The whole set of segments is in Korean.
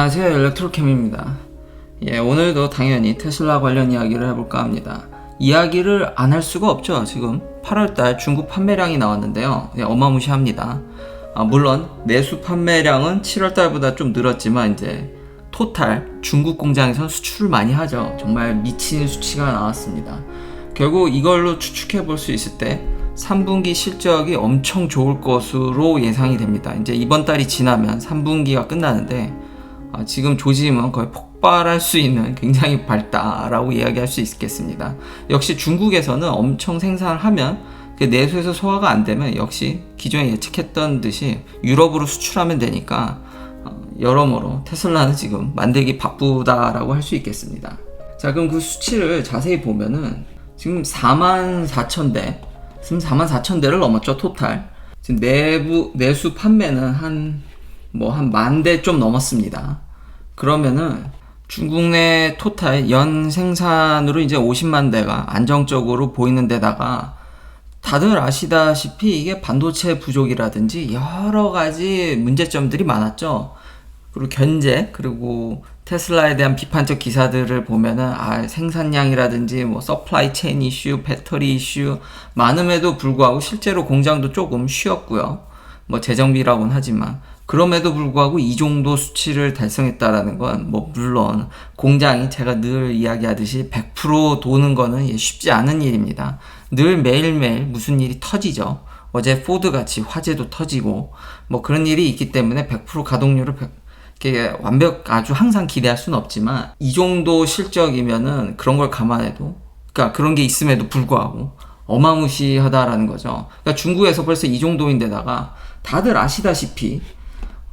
안녕하세요. 엘렉트로캠입니다. 예 오늘도 당연히 테슬라 관련 이야기를 해볼까 합니다. 이야기를 안 할 수가 없죠. 지금 8월달 중국 판매량이 나왔는데요. 예, 어마무시합니다. 아, 물론 내수 판매량은 7월달보다 좀 늘었지만 이제 토탈 중국 공장에선 수출을 많이 하죠. 정말 미친 수치가 나왔습니다. 결국 이걸로 추측해 볼 수 있을 때 3분기 실적이 엄청 좋을 것으로 예상이 됩니다. 이제 이번 달이 지나면 3분기가 끝나는데 아, 지금 조짐은 거의 폭발할 수 있는 굉장히 밝다라고 이야기할 수 있겠습니다. 역시 중국에서는 엄청 생산을 하면 그 내수에서 소화가 안 되면 역시 기존에 예측했던 듯이 유럽으로 수출하면 되니까 어, 여러모로 테슬라는 지금 만들기 바쁘다라고 할 수 있겠습니다. 자 그럼 그 수치를 자세히 보면은 지금 4만 4천 대 지금 4만 4천 대를 넘었죠 토탈 지금 내부 내수 판매는 한 뭐 한 만 대 좀 넘었습니다 그러면은 중국 내 토탈 연 생산으로 이제 50만 대가 안정적으로 보이는 데다가 다들 아시다시피 이게 반도체 부족이라든지 여러 가지 문제점들이 많았죠. 그리고 견제 그리고 테슬라에 대한 비판적 기사들을 보면은 아 생산량이라든지 뭐 서플라이 체인 이슈, 배터리 이슈 많음에도 불구하고 실제로 공장도 조금 쉬었고요. 뭐 재정비라고는 하지만 그럼에도 불구하고 이 정도 수치를 달성했다라는 건 뭐 물론 공장이 제가 늘 이야기하듯이 100% 도는 거는 예, 쉽지 않은 일입니다. 늘 매일매일 무슨 일이 터지죠. 어제 포드 같이 화재도 터지고 뭐 그런 일이 있기 때문에 100% 가동률을 100, 이게 완벽 아주 항상 기대할 수는 없지만 이 정도 실적이면은 그런 걸 감안해도 그러니까 그런 게 있음에도 불구하고 어마무시하다라는 거죠. 그러니까 중국에서 벌써 이 정도인데다가 다들 아시다시피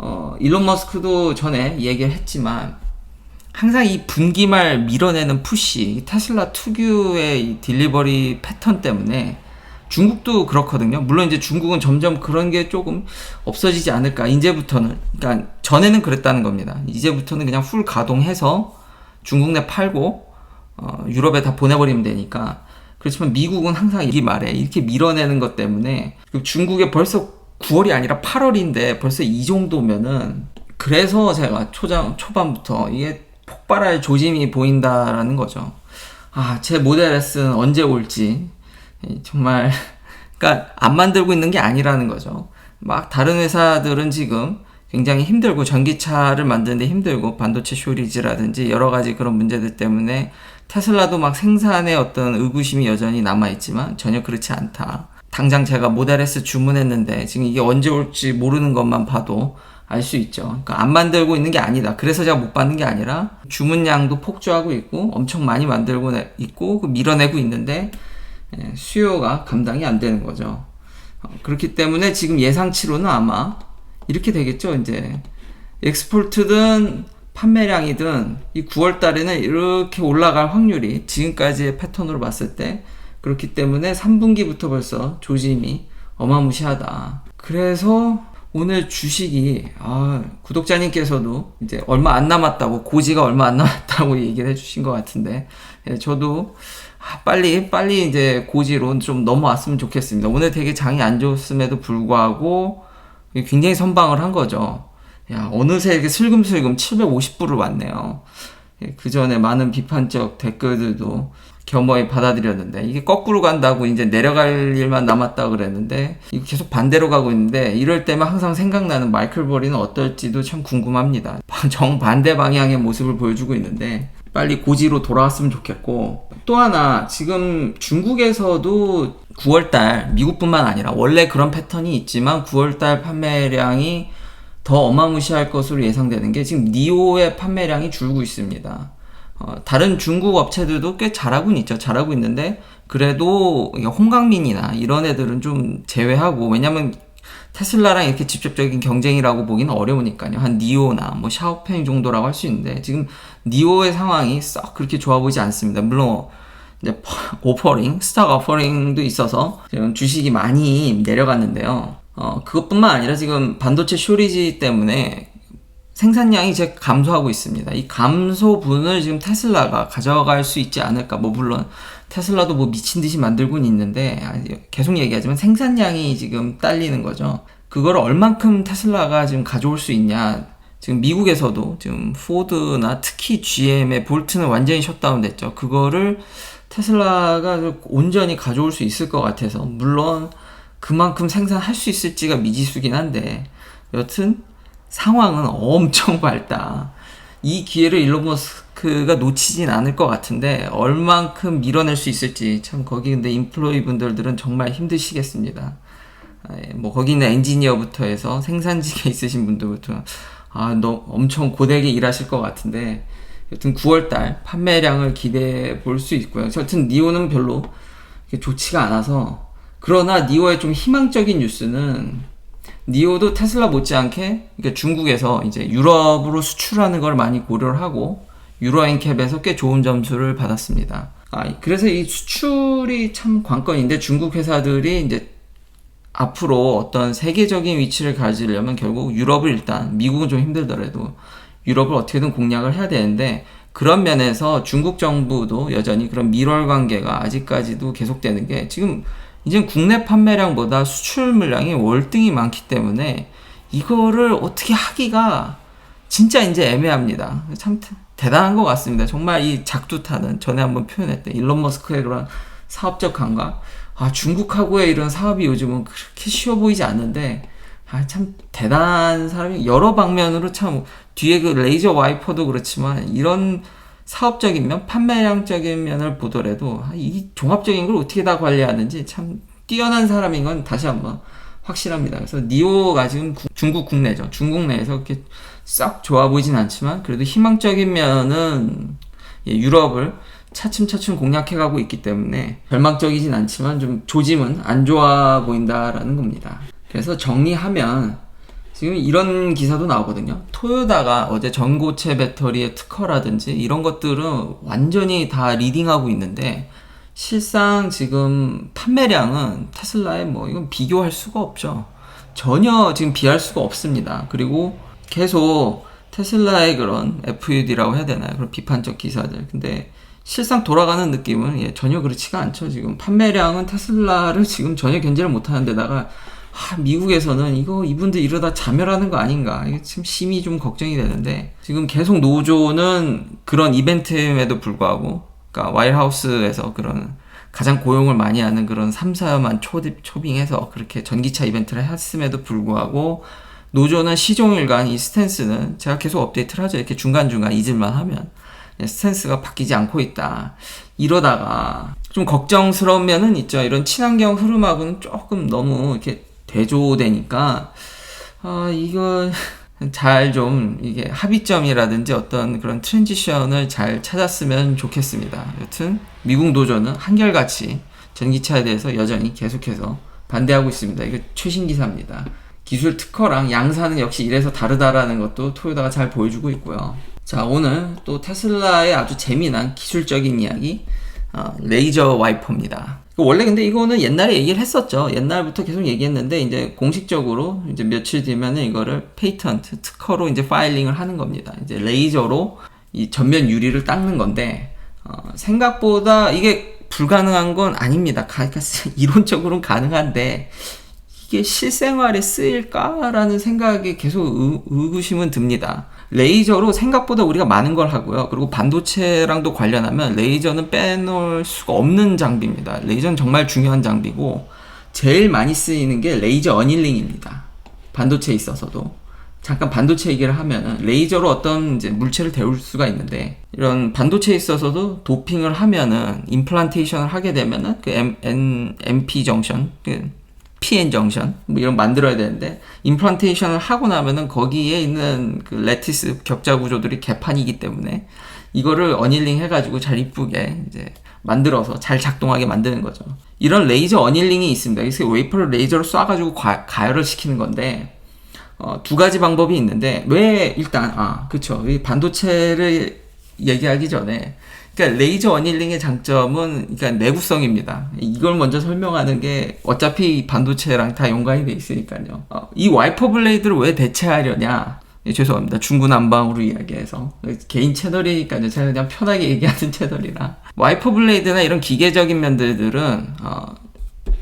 어, 일론 머스크도 전에 얘기를 했지만 항상 이 분기말 밀어내는 푸시 테슬라 특유의 이 딜리버리 패턴 때문에 중국도 그렇거든요. 물론 이제 중국은 점점 그런 게 조금 없어지지 않을까. 이제부터는 그러니까 전에는 그랬다는 겁니다. 이제부터는 그냥 풀 가동해서 중국 내 팔고 어, 유럽에 다 보내버리면 되니까. 그렇지만 미국은 항상 이 말에 이렇게 밀어내는 것 때문에 중국에 벌써 9월이 아니라 8월인데 벌써 이 정도면은 그래서 제가 초장 초반부터 이게 폭발할 조짐이 보인다라는 거죠. 아, 제 모델 S는 언제 올지 정말 그러니까 안 만들고 있는 게 아니라는 거죠. 막 다른 회사들은 지금 굉장히 힘들고 전기차를 만드는데 힘들고 반도체 쇼리지라든지 여러 가지 그런 문제들 때문에 테슬라도 막 생산에 어떤 의구심이 여전히 남아 있지만 전혀 그렇지 않다. 당장 제가 모델 S 주문했는데 지금 이게 언제 올지 모르는 것만 봐도 알 수 있죠. 그러니까 안 만들고 있는 게 아니다. 그래서 제가 못 받는 게 아니라 주문량도 폭주하고 있고 엄청 많이 만들고 있고 그 밀어내고 있는데 예, 수요가 감당이 안 되는 거죠. 어, 그렇기 때문에 지금 예상치로는 아마 이렇게 되겠죠. 이제 엑스포트든 판매량이든 이 9월 달에는 이렇게 올라갈 확률이 지금까지의 패턴으로 봤을 때 그렇기 때문에 3분기부터 벌써 조짐이 어마무시하다. 그래서 오늘 주식이 아, 구독자님께서도 이제 얼마 안 남았다고 고지가 얼마 안 남았다고 얘기를 해주신 것 같은데 예, 저도 아, 빨리 빨리 이제 고지로 좀 넘어왔으면 좋겠습니다. 오늘 되게 장이 안 좋았음에도 불구하고 굉장히 선방을 한 거죠. 야 어느새 이렇게 슬금슬금 750불을 왔네요. 예, 그 전에 많은 비판적 댓글들도 겸허히 받아들였는데 이게 거꾸로 간다고 이제 내려갈 일만 남았다 그랬는데 계속 반대로 가고 있는데 이럴 때만 항상 생각나는 마이클 버리는 어떨지도 참 궁금합니다. 정반대 방향의 모습을 보여주고 있는데 빨리 고지로 돌아왔으면 좋겠고 또 하나 지금 중국에서도 9월달 미국뿐만 아니라 원래 그런 패턴이 있지만 9월달 판매량이 더 어마무시할 것으로 예상되는 게 지금 니오의 판매량이 줄고 있습니다. 어, 다른 중국 업체들도 꽤 잘하고 있죠. 잘하고 있는데 그래도 홍강민이나 이런 애들은 좀 제외하고 왜냐면 테슬라랑 이렇게 직접적인 경쟁이라고 보기는 어려우니까요. 한 니오나 뭐 샤오팽 정도라고 할 수 있는데 지금 니오의 상황이 썩 그렇게 좋아 보이지 않습니다. 물론 이제 오퍼링, 스탁 오퍼링도 있어서 지금 주식이 많이 내려갔는데요. 어, 그것뿐만 아니라 지금 반도체 쇼리지 때문에 생산량이 이제 감소하고 있습니다. 이 감소분을 지금 테슬라가 가져갈 수 있지 않을까. 뭐 물론 테슬라도 뭐 미친 듯이 만들고는 있는데 계속 얘기하지만 생산량이 지금 딸리는 거죠. 그걸 얼만큼 테슬라가 지금 가져올 수 있냐. 지금 미국에서도 지금 포드나 특히 GM의 볼트는 완전히 셧다운 됐죠. 그거를 테슬라가 온전히 가져올 수 있을 것 같아서 물론 그만큼 생산할 수 있을지가 미지수긴 한데 여튼 상황은 엄청 밝다. 이 기회를 일론 머스크가 놓치진 않을 것 같은데 얼만큼 밀어낼 수 있을지 참 거기 근데 인플로이 분들들은 정말 힘드시겠습니다. 아, 예, 뭐 거기 있는 엔지니어부터 해서 생산직에 있으신 분들부터 아, 너 엄청 고되게 일하실 것 같은데 여튼 9월달 판매량을 기대해 볼 수 있고요. 여튼 니오는 별로 좋지가 않아서 그러나 니오의 좀 희망적인 뉴스는 니오도 테슬라 못지않게 그러니까 중국에서 이제 유럽으로 수출하는 걸 많이 고려를 하고 유로엔캡에서 꽤 좋은 점수를 받았습니다. 아, 그래서 이 수출이 참 관건인데 중국 회사들이 이제 앞으로 어떤 세계적인 위치를 가지려면 결국 유럽을 일단 미국은 좀 힘들더라도 유럽을 어떻게든 공략을 해야 되는데 그런 면에서 중국 정부도 여전히 그런 밀월 관계가 아직까지도 계속되는 게 지금 이제 국내 판매량보다 수출 물량이 월등히 많기 때문에 이거를 어떻게 하기가 진짜 이제 애매합니다. 참 대단한 것 같습니다. 정말 이 작두타는 전에 한번 표현했던 일론 머스크의 그런 사업적 감각. 아, 중국하고의 이런 사업이 요즘은 그렇게 쉬워 보이지 않는데, 아, 참 대단한 사람이 여러 방면으로 참 뒤에 그 레이저 와이퍼도 그렇지만 이런 사업적인 면, 판매량적인 면을 보더라도 아, 이 종합적인 걸 어떻게 다 관리하는지 참 뛰어난 사람인 건 다시 한번 확실합니다. 그래서 니오가 지금 구, 중국 국내죠. 중국 내에서 그렇게 썩 좋아 보이진 않지만 그래도 희망적인 면은 예, 유럽을 차츰차츰 공략해가고 있기 때문에 절망적이진 않지만 좀 조짐은 안 좋아 보인다라는 겁니다. 그래서 정리하면 지금 이런 기사도 나오거든요. 토요다가 어제 전고체 배터리의 특허라든지 이런 것들은 완전히 다 리딩하고 있는데 실상 지금 판매량은 테슬라에 뭐 이건 비교할 수가 없죠. 전혀 지금 비할 수가 없습니다. 그리고 계속 테슬라의 그런 FUD라고 해야 되나요? 그런 비판적 기사들. 근데 실상 돌아가는 느낌은 예, 전혀 그렇지가 않죠. 지금 판매량은 테슬라를 지금 전혀 견제를 못하는 데다가 아, 미국에서는 이거 이분들 이러다 자멸하는 거 아닌가. 이게 지금 심히 좀 걱정이 되는데 지금 계속 노조는 그런 이벤트임에도 불구하고 그러니까 와일하우스에서 그런 가장 고용을 많이 하는 그런 3, 4만 초, 초빙해서 그렇게 전기차 이벤트를 했음에도 불구하고 노조는 시종일관 이 스탠스는 제가 계속 업데이트를 하죠. 이렇게 중간중간 잊을만 하면 스탠스가 바뀌지 않고 있다. 이러다가 좀 걱정스러운 면은 있죠. 이런 친환경 흐름하고는 조금 너무 이렇게 대조되니까 아 이거 잘 좀 이게 합의점이라든지 어떤 그런 트랜지션을 잘 찾았으면 좋겠습니다. 여튼 미국 노조는 한결같이 전기차에 대해서 여전히 계속해서 반대하고 있습니다. 이거 최신 기사입니다. 기술 특허랑 양사는 역시 이래서 다르다라는 것도 토요다가 잘 보여주고 있고요. 자 오늘 또 테슬라의 아주 재미난 기술적인 이야기 어, 레이저 와이퍼입니다. 원래 근데 이거는 옛날에 얘기를 했었죠. 옛날부터 계속 얘기했는데 이제 공식적으로 이제 며칠 뒤면은 이거를 페이턴트 특허로 이제 파일링을 하는 겁니다. 이제 레이저로 이 전면 유리를 닦는 건데 어, 생각보다 이게 불가능한 건 아닙니다. 그러니까 이론적으로는 가능한데 이게 실생활에 쓰일까라는 생각이 계속 의, 의구심은 듭니다. 레이저로 생각보다 우리가 많은 걸 하고요. 그리고 반도체랑도 관련하면 레이저는 빼놓을 수가 없는 장비입니다. 레이저는 정말 중요한 장비고 제일 많이 쓰이는 게 레이저 어닐링입니다. 반도체에 있어서도. 잠깐 반도체 얘기를 하면은 레이저로 어떤 이제 물체를 데울 수가 있는데 이런 반도체에 있어서도 도핑을 하면은 임플란테이션을 하게 되면은 그 M, N, MP 정션 그 PN 정션 뭐 이런 만들어야 되는데 임플란테이션을 하고 나면은 거기에 있는 그 레티스 격자 구조들이 개판이기 때문에 이거를 어닐링 해가지고 잘 이쁘게 이제 만들어서 잘 작동하게 만드는 거죠. 이런 레이저 어닐링이 있습니다. 그래서 웨이퍼를 레이저로 쏴가지고 과, 가열을 시키는 건데 어, 두 가지 방법이 있는데 왜 일단 아 그쵸 이 반도체를 얘기하기 전에 그러니까 레이저 어닐링의 장점은 그러니까 내구성입니다. 이걸 먼저 설명하는 게 어차피 반도체랑 다 연관이 돼 있으니까요. 어, 이 와이퍼 블레이드를 왜 대체하려냐? 예, 죄송합니다. 중구난방으로 이야기해서 개인 채널이니까요. 제가 그냥 편하게 얘기하는 채널이라 와이퍼 블레이드나 이런 기계적인 면들들은 어,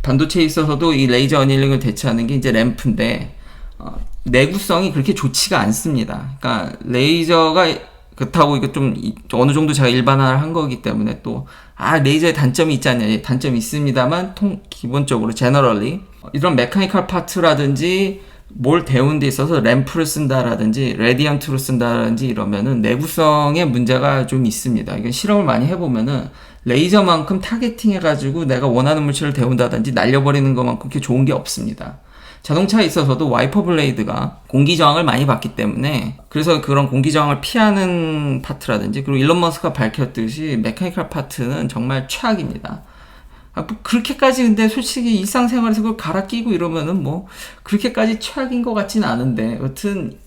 반도체에 있어서도 이 레이저 어닐링을 대체하는 게 이제 램프인데 어, 내구성이 그렇게 좋지가 않습니다. 그러니까 레이저가 그렇다고 이거 좀 이- 어느 정도 제가 일반화를 한 거기 때문에 또 아 레이저의 단점이 있지 않냐? 예, 단점이 있습니다만 통 기본적으로 제너럴리 이런 메카니컬 파트라든지 뭘 데우는 데 있어서 램프를 쓴다라든지 레디언트로 쓴다라든지 이러면은 내구성에 문제가 좀 있습니다. 이게 실험을 많이 해보면은 레이저만큼 타겟팅 해가지고 내가 원하는 물질을 데운다든지 날려버리는 것만큼 그렇게 좋은 게 없습니다. 자동차에 있어서도 와이퍼 블레이드가 공기 저항을 많이 받기 때문에 그래서 그런 공기 저항을 피하는 파트라든지 그리고 일론 머스크가 밝혔듯이 메카니컬 파트는 정말 최악입니다. 아, 뭐 그렇게까지 근데 솔직히 일상생활에서 그걸 갈아 끼고 이러면은 뭐 그렇게까지 최악인 것 같진 않은데 여튼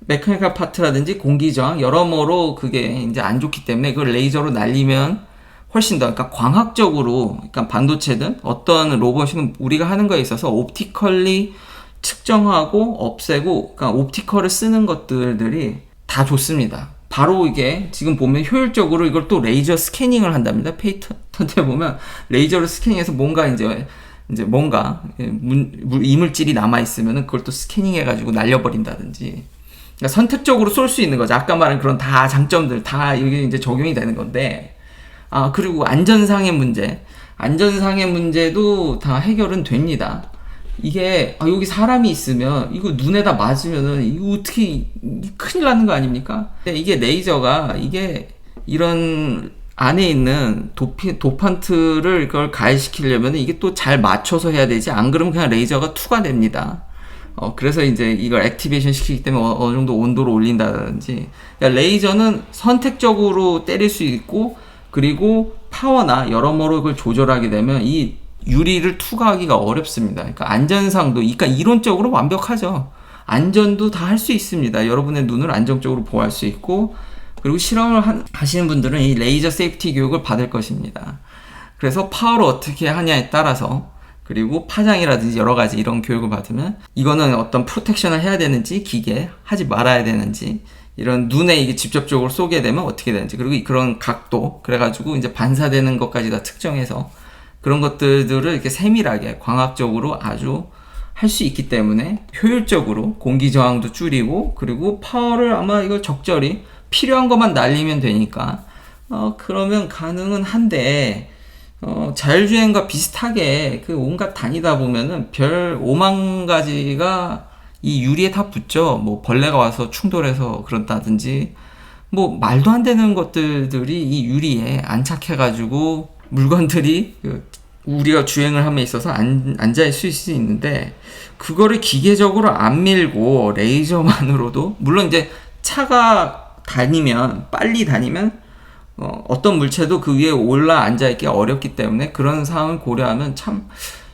메카니컬 파트라든지 공기 저항 여러모로 그게 이제 안 좋기 때문에 그걸 레이저로 날리면 훨씬 더 그러니까 광학적으로 그러니까 반도체든 어떤 로봇이든 우리가 하는 거에 있어서 옵티컬리 측정하고 없애고 그러니까 옵티컬을 쓰는 것들이 다 좋습니다. 바로 이게 지금 보면 효율적으로 이걸 또 레이저 스캐닝을 한답니다. 페이턴트에 보면 레이저를 스캐닝해서 뭔가 이제 이제 뭔가 이물질이 남아 있으면은 그걸 또 스캐닝해 가지고 날려버린다든지 그러니까 선택적으로 쏠 수 있는 거죠. 아까 말한 그런 다 장점들 다 이게 이제 적용이 되는 건데 아 그리고 안전상의 문제 안전상의 문제도 다 해결은 됩니다. 이게 아, 여기 사람이 있으면 이거 눈에다 맞으면은 이거 어떻게 이- 큰일 나는 거 아닙니까? 이게 레이저가 이게 이런 안에 있는 도피, 도판트를 이걸 가해시키려면 이게 또 잘 맞춰서 해야 되지 안 그러면 그냥 레이저가 투가 됩니다. 어, 그래서 이제 이걸 액티베이션 시키기 때문에 어, 느 정도 온도를 올린다든지. 그러니까 레이저는 선택적으로 때릴 수 있고, 그리고 파워나 여러모로 그걸 조절하게 되면 이 유리를 투과하기가 어렵습니다. 그러니까 안전상도, 그러니까 이론적으로 완벽하죠. 안전도 다 할 수 있습니다. 여러분의 눈을 안정적으로 보호할 수 있고, 그리고 실험을 한- 하시는 분들은 이 레이저 세이프티 교육을 받을 것입니다. 그래서 파워를 어떻게 하냐에 따라서 그리고 파장이라든지 여러 가지 이런 교육을 받으면 이거는 어떤 프로텍션을 해야 되는지 기계 하지 말아야 되는지 이런 눈에 이게 직접적으로 쏘게 되면 어떻게 되는지 그리고 그런 각도 그래가지고 이제 반사되는 것까지 다 특정해서 그런 것들을 이렇게 세밀하게 광학적으로 아주 할 수 있기 때문에 효율적으로 공기 저항도 줄이고 그리고 파워를 아마 이걸 적절히 필요한 것만 날리면 되니까 어 그러면 가능은 한데 어, 자율주행과 비슷하게 그 온갖 다니다 보면은 별 5만 가지가 이 유리에 다 붙죠. 뭐 벌레가 와서 충돌해서 그런다든지 뭐 말도 안 되는 것들이 이 유리에 안착해가지고 물건들이 그 우리가 주행을 함에 있어서 안, 앉아 있을 수 있는데 그거를 기계적으로 안 밀고 레이저만으로도 물론 이제 차가 다니면 빨리 다니면 어, 어떤 물체도 그 위에 올라 앉아 있기 어렵기 때문에 그런 상황을 고려하면 참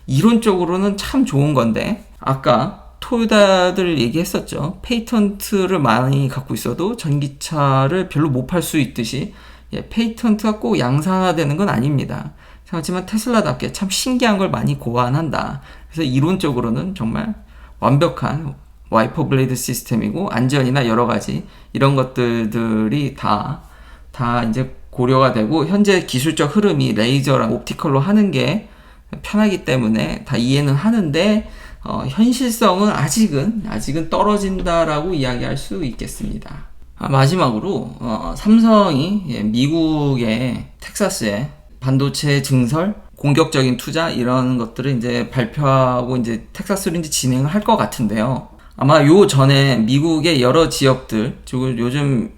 이론적으로는 참 좋은 건데 아까 토요다들 얘기했었죠 페이턴트를 많이 갖고 있어도 전기차를 별로 못 팔 수 있듯이 예, 페이턴트가 꼭 양산화되는 건 아닙니다. 하지만 테슬라답게 참 신기한 걸 많이 고안한다. 그래서 이론적으로는 정말 완벽한 와이퍼 블레이드 시스템이고 안전이나 여러 가지 이런 것들이 다 다 이제 고려가 되고 현재 기술적 흐름이 레이저랑 옵티컬로 하는 게 편하기 때문에 다 이해는 하는데 어, 현실성은 아직은 아직은 떨어진다라고 이야기할 수 있겠습니다. 아, 마지막으로 어, 삼성이 예, 미국의 텍사스에 반도체 증설, 공격적인 투자 이런 것들을 이제 발표하고 이제 텍사스로 이제 진행을 할 것 같은데요. 아마 요 전에 미국의 여러 지역들, 요즘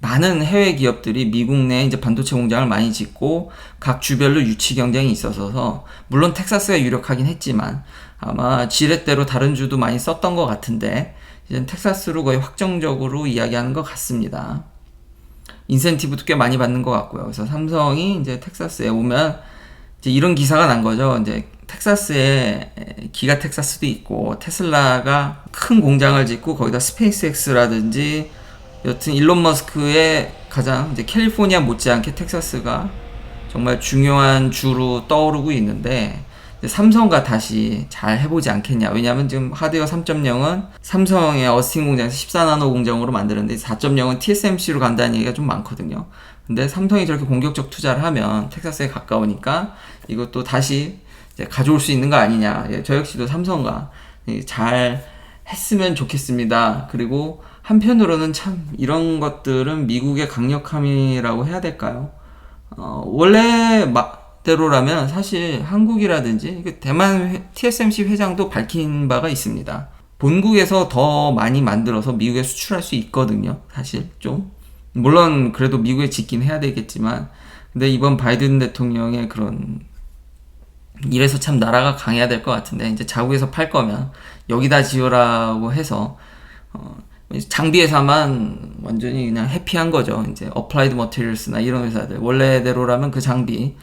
많은 해외 기업들이 미국 내 이제 반도체 공장을 많이 짓고 각 주별로 유치 경쟁이 있어서 물론 텍사스가 유력하긴 했지만 아마 지렛대로 다른 주도 많이 썼던 것 같은데 이제 텍사스로 거의 확정적으로 이야기하는 것 같습니다. 인센티브도 꽤 많이 받는 것 같고요. 그래서 삼성이 이제 텍사스에 오면 이제 이런 기사가 난 거죠. 이제 텍사스에 기가 텍사스도 있고 테슬라가 큰 공장을 짓고 거기다 스페이스X라든지 여튼 일론 머스크의 가장 이제 캘리포니아 못지않게 텍사스가 정말 중요한 주로 떠오르고 있는데 삼성과 다시 잘 해보지 않겠냐. 왜냐하면 지금 하드웨어 3.0은 삼성의 어스틴 공장에서 14나노 공정으로 만드는데 4.0은 TSMC로 간다는 얘기가 좀 많거든요. 근데 삼성이 저렇게 공격적 투자를 하면 텍사스에 가까우니까 이것도 다시 가져올 수 있는 거 아니냐. 예, 저 역시도 삼성과 이잘 했으면 좋겠습니다. 그리고 한편으로는 참 이런 것들은 미국의 강력함이라고 해야 될까요? 어, 원래대로라면 사실 한국이라든지 그 대만 회- TSMC 회장도 밝힌 바가 있습니다. 본국에서 더 많이 만들어서 미국에 수출할 수 있거든요. 사실 좀 물론 그래도 미국에 짓긴 해야 되겠지만 근데 이번 바이든 대통령의 그런 이래서 참 나라가 강해야 될 것 같은데 이제 자국에서 팔 거면 여기다 지어라고 해서 어, 장비 회사만 완전히 그냥 해피한 거죠. 이제 어플라이드 머티리얼스나 이런 회사들. 원래대로라면 그 장비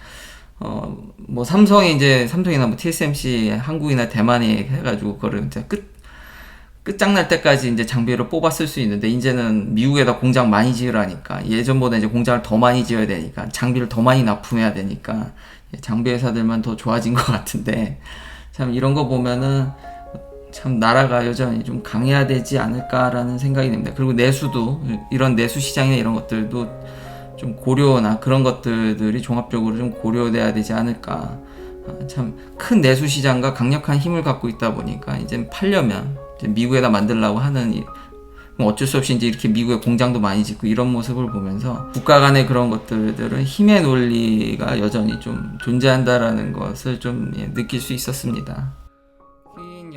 어 뭐 삼성이 이제 삼성이나 뭐 TSMC 한국이나 대만이 해가지고 그거를 이제 끝 끝장날 때까지 이제 장비를 쓸수 있는데 이제는 미국에다 공장 많이 지으라니까. 예전보다 이제 공장을 더 많이 지어야 되니까 장비를 더 많이 납품해야 되니까. 장비 회사들만 더 좋아진 것 같은데. 참 이런 거 보면은 참 나라가 여전히 좀 강해야 되지 않을까라는 생각이 듭니다. 그리고 내수도 이런 내수 시장이나 이런 것들도 좀 고려나 그런 것들이 종합적으로 좀 고려돼야 되지 않을까. 참큰 내수 시장과 강력한 힘을 갖고 있다 보니까 이제 팔려면 이제 미국에다 만들려고 하는 이- 뭐 어쩔 수 없이 이제 이렇게 미국에 공장도 많이 짓고 이런 모습을 보면서 국가 간의 그런 것들은 힘의 논리가 여전히 좀 존재한다라는 것을 좀 예, 느낄 수 있었습니다.